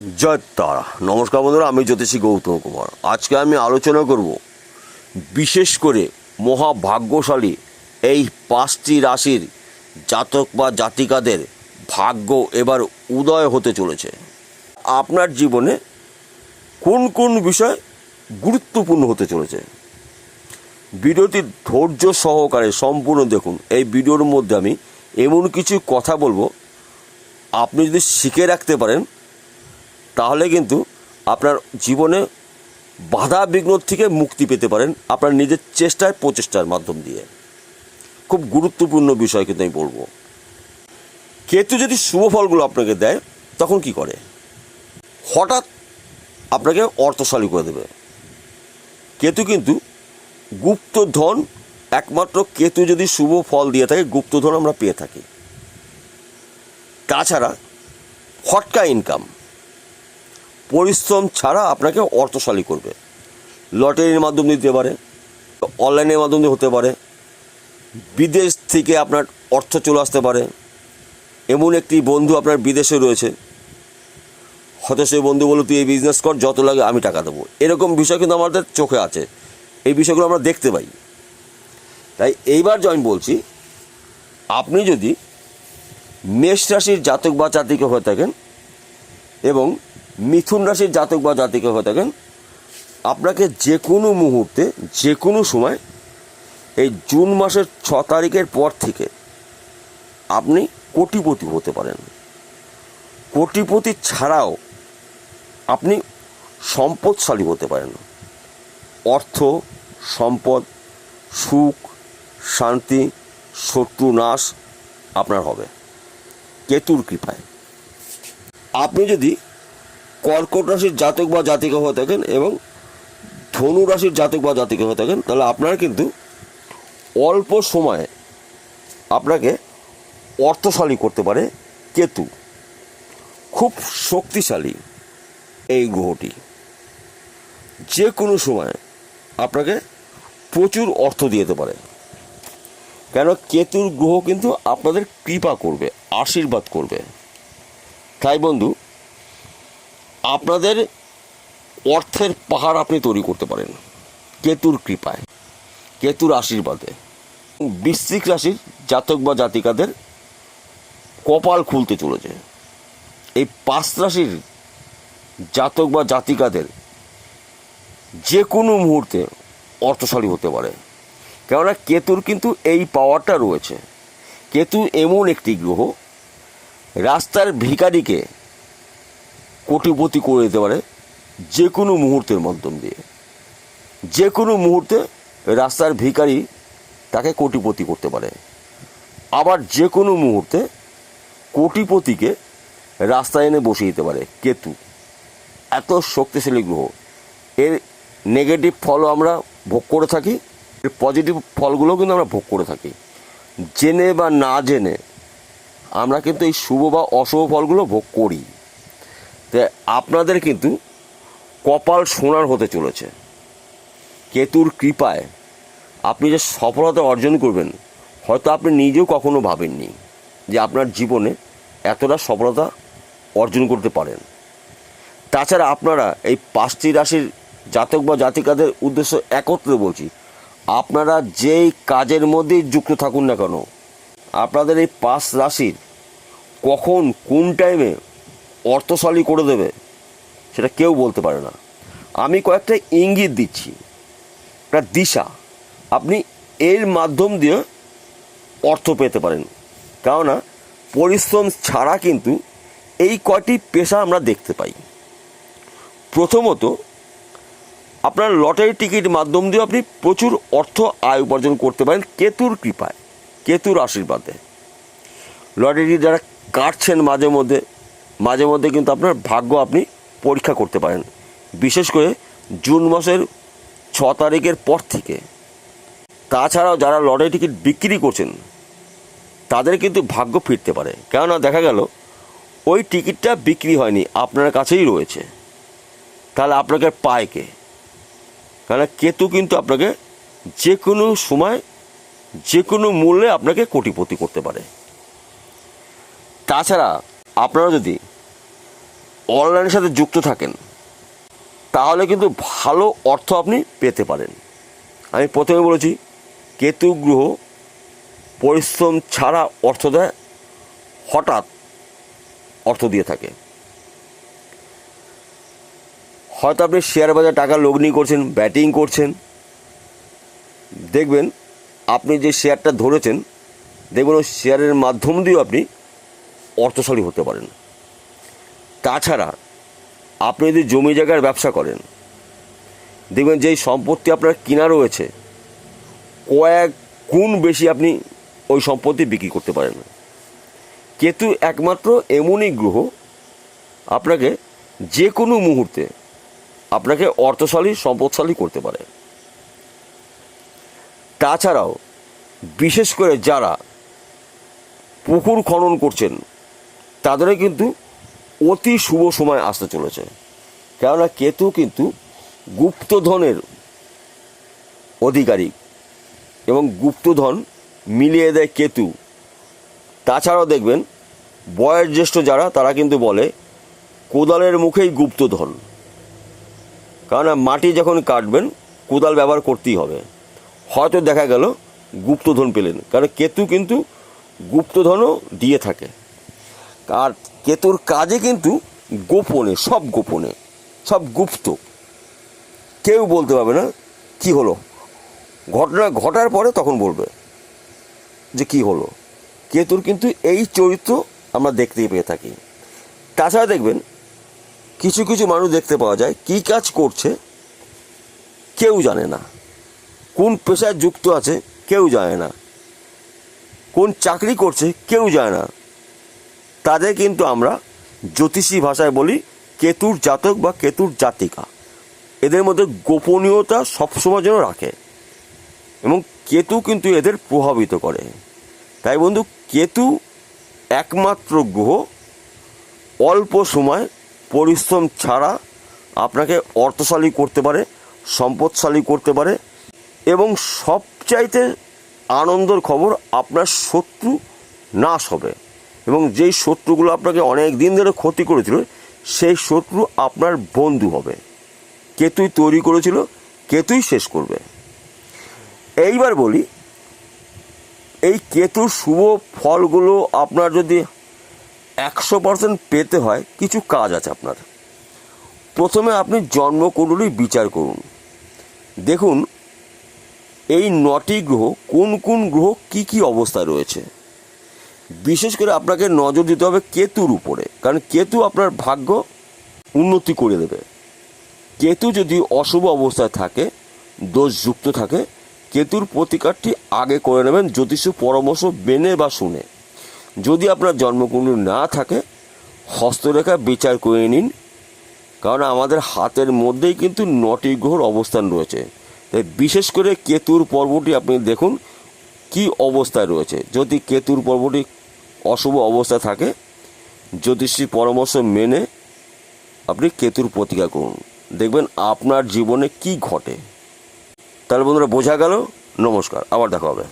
জয় তারা। নমস্কার বন্ধুরা, আমি জ্যোতিষী গৌতম কুমার। আজকে আমি আলোচনা করব বিশেষ করে মহাভাগ্যশালী এই পাঁচটি রাশির জাতক বা জাতিকাদের ভাগ্য এবার উদয় হতে চলেছে। আপনার জীবনে কোন কোন বিষয় গুরুত্বপূর্ণ হতে চলেছে? ভিডিওটি ধৈর্য সহকারে সম্পূর্ণ দেখুন। এই ভিডিওর মধ্যে আমি এমন কিছু কথা বলব। আপনি যদি শিখে রাখতে পারেন তাহলে কিন্তু আপনার জীবনে বাধা বিঘ্ন থেকে মুক্তি পেতে পারেন আপনার নিজের চেষ্টায় প্রচেষ্টার মাধ্যম দিয়ে। খুব গুরুত্বপূর্ণ বিষয় কিন্তু আমি বলব। কেতু যদি শুভ ফলগুলো আপনাকে দেয়, তখন কি করে? হঠাৎ আপনাকে অর্থশালী করে দেবে। কেতু কিন্তু গুপ্তধন একমাত্র কেতু যদি শুভ ফল দিয়ে থাকে গুপ্তধন আমরা পেয়ে থাকি। তাছাড়া হটকা ইনকাম পরিশ্রম ছাড়া আপনাকে অর্থশালী করবে। লটারির মাধ্যম দিতে পারে, অনলাইনের মাধ্যমে হতে পারে, বিদেশ থেকে আপনার অর্থ চলে আসতে পারে। এমন একটি বন্ধু আপনার বিদেশে রয়েছে, হয়তো সেই বন্ধু বলো তুই এই বিজনেস কর, যত লাগে আমি টাকা দেবো। এরকম বিষয় কিন্তু আমাদের চোখে আছে। এই বিষয়গুলো আমরা দেখতে পাই। তাই এইবার আমি বলছি, আপনি যদি মেষ রাশির জাতক বা জাতিকে হয়ে থাকেন এবং মিথুন রাশির জাতক বা জাতিকে হয়ে থাকেন। আপনাকে যে কোনো মুহূর্তে যে কোনো সময় এই জুন মাসের ছ তারিখের পর থেকে আপনি কোটিপতি হতে পারেন। কোটিপতি ছাড়াও আপনি সম্পদশালী হতে পারেন। অর্থ, সম্পদ, সুখ, শান্তি, শত্রু নাশ আপনার হবে। কেতুর কৃপায়। আপনি যদি কর্কট রাশির জাতক বা জাতিকা হয়ে থাকেন এবং ধনু রাশির জাতক বা জাতিকা হয়ে থাকেন, তাহলে আপনার কিন্তু অল্প সময়ে আপনাকে অর্থশালী করতে পারে কেতু। খুব শক্তিশালী এই গ্রহটি। যে কোনো সময় আপনাকে প্রচুর অর্থ দিয়ে দিতে পারে। কেন? কেতুর গ্রহ কিন্তু আপনাদের কৃপা করবে, আশীর্বাদ করবে। তাই বন্ধু আপনাদের অর্থের পাহাড় আপনি তৈরি করতে পারেন। কেতুর কৃপায়, কেতুর আশীর্বাদে। বৃশ্চিক রাশির জাতক বা জাতিকাদের কপাল খুলতে চলেছে। এই পাঁচ রাশির জাতক বা জাতিকাদের যে কোনো মুহূর্তে অর্থশালী হতে পারে। কেননা কেতুর কিন্তু এই পাওয়ারটা রয়েছে। কেতু এমন একটি গ্রহ, রাস্তার ভিখারিকে কোটিপতি করে দিতে পারে যে কোনো মুহূর্তের মাধ্যম দিয়ে। যে কোনো মুহূর্তে রাস্তার ভিখারি তাকে কোটিপতি করতে পারে। আবার যে কোনো মুহূর্তে কোটিপতিকে রাস্তায় এনে বসিয়ে দিতে পারে। কেতু, এত শক্তিশালী গ্রহ। এর নেগেটিভ ফলও আমরা ভোগ করে থাকি, এর পজিটিভ ফলগুলোও কিন্তু আমরা ভোগ করে থাকি। জেনে বা না জেনে আমরা কিন্তু এই শুভ বা অশুভ ফলগুলো ভোগ করি। তাই আপনাদের কিন্তু কপাল সোনার হতে চলেছে। কেতুর কৃপায় আপনি যে সফলতা অর্জন করবেন, হয়তো আপনি নিজেও কখনো ভাবেননি যে আপনার জীবনে এতটা সফলতা অর্জন করতে পারেন। তাছাড়া আপনারা এই পাঁচটি রাশির জাতক বা জাতিকাদের উদ্দেশ্য একত্রে বলছি, আপনারা যেই কাজের মধ্যেই যুক্ত থাকুন না কেন, আপনাদের এই পাঁচ রাশির কখন কোন টাইমে অর্থশালী করে দেবে, সেটা কেউ বলতে পারে না। আমি কয়েকটা ইঙ্গিত দিচ্ছি। একটা দিশা, আপনি এর মাধ্যম দিয়ে অর্থ পেতে পারেন। কেননা, পরিশ্রম ছাড়া কিন্তু এই কয়টি পেশা আমরা দেখতে পাই। প্রথমত, আপনার লটারি টিকিট মাধ্যম দিয়ে আপনি প্রচুর অর্থ আয় উপার্জন করতে পারেন কেতুর কৃপায়, কেতুর আশীর্বাদে। লটারি যারা কাটছেন মাঝে মধ্যে মাঝে মধ্যে কিন্তু আপনার ভাগ্য আপনি পরীক্ষা করতে পারেন। বিশেষ করে জুন মাসের ছ তারিখের পর থেকে। তাছাড়াও যারা লটারি টিকিট বিক্রি করছেন, তাদের কিন্তু ভাগ্য ফিরতে পারে। কেননা দেখা গেল, ওই টিকিটটা বিক্রি হয়নি, আপনার কাছেই রয়েছে। তাহলে আপনাকে পায় কে? কেন কেতু কিন্তু আপনাকে যে কোনো সময় যে কোনো মূল্যে আপনাকে কোটিপতি করতে পারে। তাছাড়া আপনারা যদি অনলাইনের সাথে যুক্ত থাকেন, তাহলে কিন্তু ভালো অর্থ আপনি পেতে পারেন। আমি প্রথমে বলেছি কেতু গ্রহ পরিশ্রম ছাড়া অর্থ দেয়, হঠাৎ অর্থ দিয়ে থাকে। হয়তো আপনি শেয়ার বাজার টাকা লগ্নি করছেন, ব্যাটিং করছেন। দেখবেন, আপনি যে শেয়ারটা ধরেছেন, দেখবেন ওই শেয়ারের মাধ্যম দিয়েও আপনি অর্থশালী হতে পারেন। তাছাড়া আপনি যদি জমি জায়গার ব্যবসা করেন, দেখবেন যেই সম্পত্তি আপনার কিনা রয়েছে, কয়েক গুণ বেশি আপনি ওই সম্পত্তি বিক্রি করতে পারেন। কেতু একমাত্র এমনই গ্রহ আপনাকে যে কোনো মুহূর্তে আপনাকে অর্থশালী, সম্পদশালী করতে পারে। তাছাড়াও বিশেষ করে যারা পুকুর খনন করছেন, তাদেরও কিন্তু অতি শুভ সময় আসতে চলেছে। কেননা কেতু কিন্তু গুপ্তধনের অধিকারী এবং গুপ্তধন মিলিয়ে দেয় কেতু। তাছাড়াও দেখবেন, বয়োজ্যেষ্ঠ যারা, তারা কিন্তু বলে, কোদালের মুখেই গুপ্তধন। কারণ মাটি যখন কাটবেন, কোদাল ব্যবহার করতেই হবে। হয়তো দেখা গেল, গুপ্তধন পেলেন। কারণ কেতু কিন্তু গুপ্তধনও দিয়ে থাকে। আর কেতুর কাজে কিন্তু গোপনে, সব গোপনে, সব গুপ্ত। কেউ বলতে পারবে না কি হলো। ঘটনা ঘটার পরে তখন বলবে যে কি হলো। কেতুর কিন্তু এই চরিত্র আমরা দেখতেই পেয়ে থাকি। তাছাড়া দেখবেন, কিছু কিছু মানুষ দেখতে পাওয়া যায়, কী কাজ করছে কেউ জানে না। কোন পেশায় যুক্ত আছে কেউ জানে না। কোন চাকরি করছে কেউ জানে না। তাদের কিন্তু আমরা জ্যোতিষী ভাষায় বলি কেতুর জাতক বা কেতুর জাতিকা। এদের মধ্যে গোপনীয়তা সবসময় যেন রাখে এবং কেতু কিন্তু এদের প্রভাবিত করে। তাই বন্ধু, কেতু একমাত্র গ্রহ, অল্প সময় পরিশ্রম ছাড়া আপনাকে অর্থশালী করতে পারে, সম্পদশালী করতে পারে এবং সবচাইতে আনন্দের খবর, আপনার শত্রু নাশ হবে। এবং যেই শত্রুগুলো আপনাকে অনেক দিন ধরে ক্ষতি করেছিল, সেই শত্রু আপনার বন্ধু হবে। কেতুই তৈরি করেছিল, কেতুই শেষ করবে। এইবার বলি, এই কেতুর শুভ ফলগুলো আপনার যদি একশো পার্সেন্ট পেতে হয়, কিছু কাজ আছে আপনার। প্রথমে আপনি জন্মকুণ্ডলী বিচার করুন। দেখুন, এই নটি গ্রহ, কোন কোন গ্রহ কি কি অবস্থায় রয়েছে। বিশেষ করে আপনাকে নজর দিতে হবে কেতুর উপরে। কারণ কেতু আপনার ভাগ্য উন্নতি করে দেবে। কেতু যদি অশুভ অবস্থায় থাকে, দোষযুক্ত থাকে, কেতুর প্রতিকারটি আগে করে নেবেন জ্যোতিষ পরামর্শ মেনে বা শুনে। যদি আপনার জন্মকুণ্ডলী না থাকে, হস্তরেখা বিচার করে নিন। কারণ আমাদের হাতের মধ্যেই কিন্তু নটি গ্রহর অবস্থান রয়েছে। তাই বিশেষ করে কেতুর পর্বটি আপনি দেখুন, কি অবস্থায় রয়েছে। যদি কেতুর পর্বটি অশুভ অবস্থা থাকে, জ্যোতিষী পরামর্শ মেনে আপনি কেতুর প্রতিকার করুন। দেখবেন আপনার জীবনে কি ঘটে। তাহলে বন্ধুরা, বোঝা গেল? নমস্কার, আবার দেখা হবে।